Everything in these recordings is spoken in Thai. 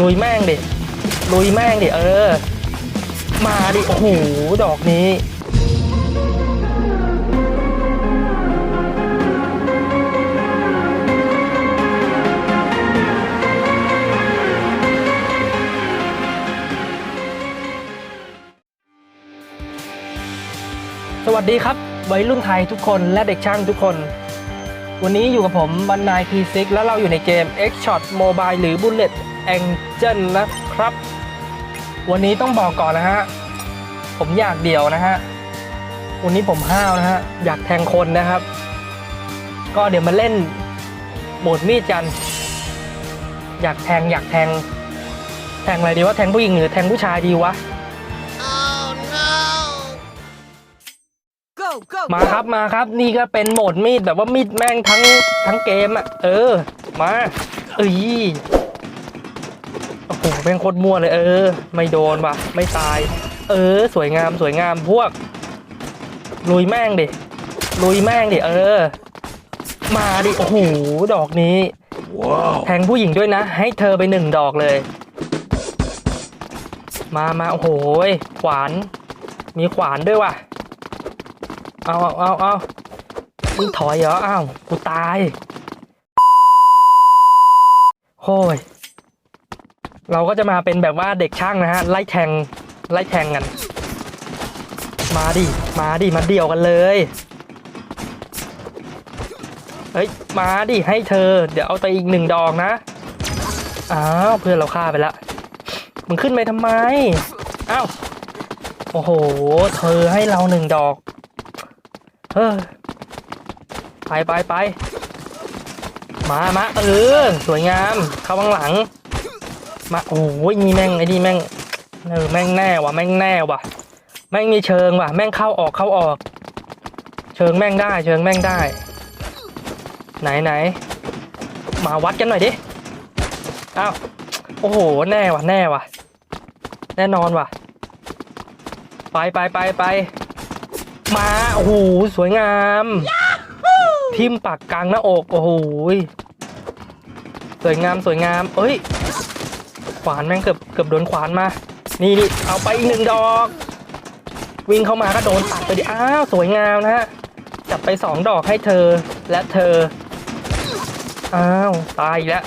ลุยแม่งดิลุยแม่งดิเออ มาดิโอ้โหดอกนี้สวัสดีครับวัยรุ่นไทยทุกคนและเด็กช่างทุกคน วันนี้อยู่กับผมบันนายพีซิกแล้วเราอยู่ในเกม X Shot Mobile หรือ Bullet Angel นะครับ วันนี้ต้องบอกก่อนนะฮะ ผมอยากเดี่ยวนะฮะ วันนี้ผมห้าวนะฮะ อยากแทงคนนะครับ ก็เดี๋ยวมาเล่นโหมดมีดกัน อยากแทงอยากแทง แทงอะไรดีวะแทงผู้หญิงหรือแทงผู้ชายดีวะ มาครับมาครับ นี่ก็เป็นโหมดมีดแบบว่ามีดแม่งทั้งทั้งเกมอะ เออ มา เอ้ยโอ้โหแม่งโคตรมั่วเลย เออ ไม่โดนว่ะ ไม่ตาย เออ สวยงามสวยงามพวก ลุยแม่งดิ ลุยแม่งดิ เออ มาดิ โอ้โห ดอกนี้แทงผู้หญิงด้วยนะ ให้เธอไปหนึ่งดอกเลย มามาโอ้โหขวาน มีขวานด้วยว่ะ เอาเอาเอาเอามึงถอยเหรออ้าวกูตายโฮ้ยเราก็จะมาเป็นแบบว่าเด็กช่างนะฮะไล่แทงไล่แทงกัน มาดิมาดิมาเดี่ยวกันเลยเฮ้ยมาดิให้เธอ เดี๋ยวเอาไปอีกหนึ่งดอกนะอ้าวเพื่อนเราฆ่าไปละมึงขึ้นไปทำไมอ้าวโอ้โห เธอให้เราหนึ่งดอก เออไปไปไปมามาเออ สวยงาม เข้าข้างหลัง มา โอ้ยนี่แม่งไอ้นี่แม่ง เออ แม่งแน่ว่ะ แม่งแน่ว่ะ แม่งมีเชิงว่ะ แม่งเข้าออกเข้าออก เชิงแม่งได้ เชิงแม่งได้ ไหนไหน มาวัดกันหน่อยดิ อ้าว โอ้โห แน่ว่ะ แน่ว่ะ แน่นอนว่ะ ไปไปไปไป มาโอ้โหสวยงาม ทิมปักกลางหน้าอกโอ้โหสวยงามสวยงาม เอ้ย ขวานแม่งเกือบเกือบโดนขวานมา นี่นี่เอาไปอีกหนึ่งดอก วิ่งเข้ามาก็โดนตัดไปดิอ้าวสวยงามนะฮะจับไปสองดอกให้เธอและเธออ้าวตายอีกแล้ว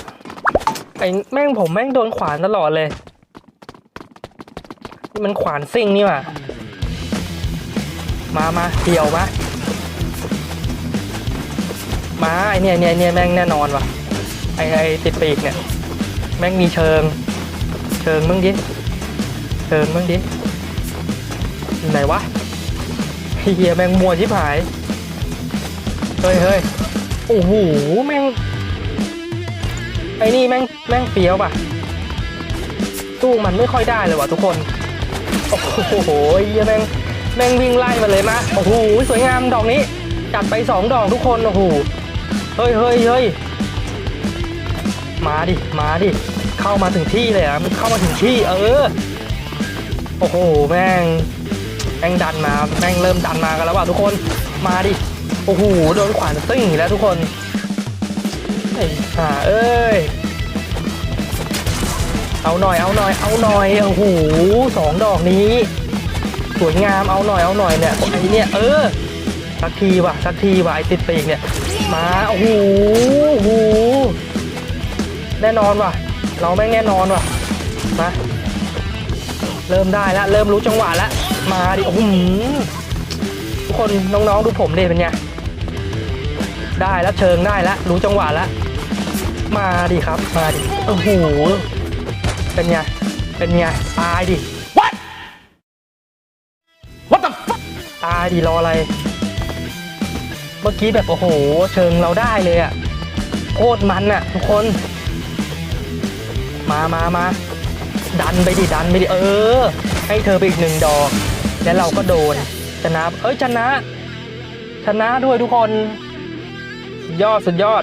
ไอ้แม่งผมแม่งโดนขวานตลอดเลยนี่มันขวานซิ่งนี่หว่า มามาเดี่ยวมามาไอเนี่ยเนี่ยเนี่ยแม่งแน่นอนว่ะไอไอติดปีกเนี่ยแม่งมีเชิง เชิงมึงดิเชิงมึงดิอยู่ไหนวะเฮียแม่งมัวชิบหายเฮ้ยเฮ้ยโอ้โหแม่งไอ้นี่แม่งแม่งเฟี้ยวป่ะสู้มันไม่ค่อยได้เลยว่ะทุกคน โอ้โหเฮียแม่ง แม่งวิ่งไล่มาเลยมาโอ้โหสวยงามดอกนี้ จัดไปสองดอกทุกคนโอ้โหเฮ้ยเฮ้ยเฮ้ยมาดิมาดิเข้ามาถึงที่เลยอะมันเข้ามาถึงที่เออโอ้โหแม่งแม่งดันมาแม่งเริ่มดันมากันแล้วว่ะทุกคนมาดิโอ้โหโดนขวานซิ่งอีกแล้วทุกคนไอ้ห่าเอ้ยเอาหน่อยเอาหน่อยเอาหน่อยโอ้โหสองดอกนี้ สวยงามเอาหน่อยเอาหน่อยเนี่ยไอ้เนี่ยเออสักทีว่ะสักทีว่ะไอติดปีกเนี่ย มาโอ้โหโอ้โหแน่นอนว่ะ เราแม่งแน่นอนว่ะมาเริ่มได้แล้วเริ่มรู้จังหวะแล้วมาดิโอ้โหทุกคนน้องๆดูผมดิเป็นไงได้แล้วเชิงได้แล้วรู้จังหวะแล้วมาดิครับมาดิโอ้โหเป็นไงเป็นไงตายดิ ตายดิรออะไร เมื่อกี้แบบโอ้โห เชิงเราได้เลยอะโคตรมันอะทุกคน มามามาดันไปดิดันไปดิเออ ให้เธอไปอีกหนึ่งดอก แล้วเราก็โดนชนะเอ้ยชนะ ชนะด้วยทุกคนสุดยอดสุดยอด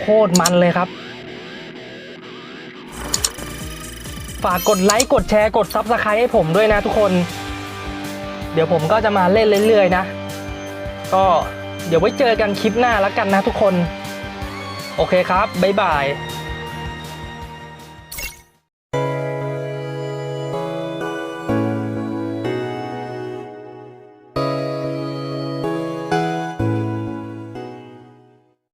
โคตรมันเลยครับ ฝากกดไลค์ กดแชร์ กดซับสไครต์ให้ผมด้วยนะทุกคน เดี๋ยวผมก็จะมาเล่นเรื่อยๆนะ ก็เดี๋ยวไว้เจอกันคลิปหน้าแล้วกันนะทุกคน โอเคครับ บ๊ายบาย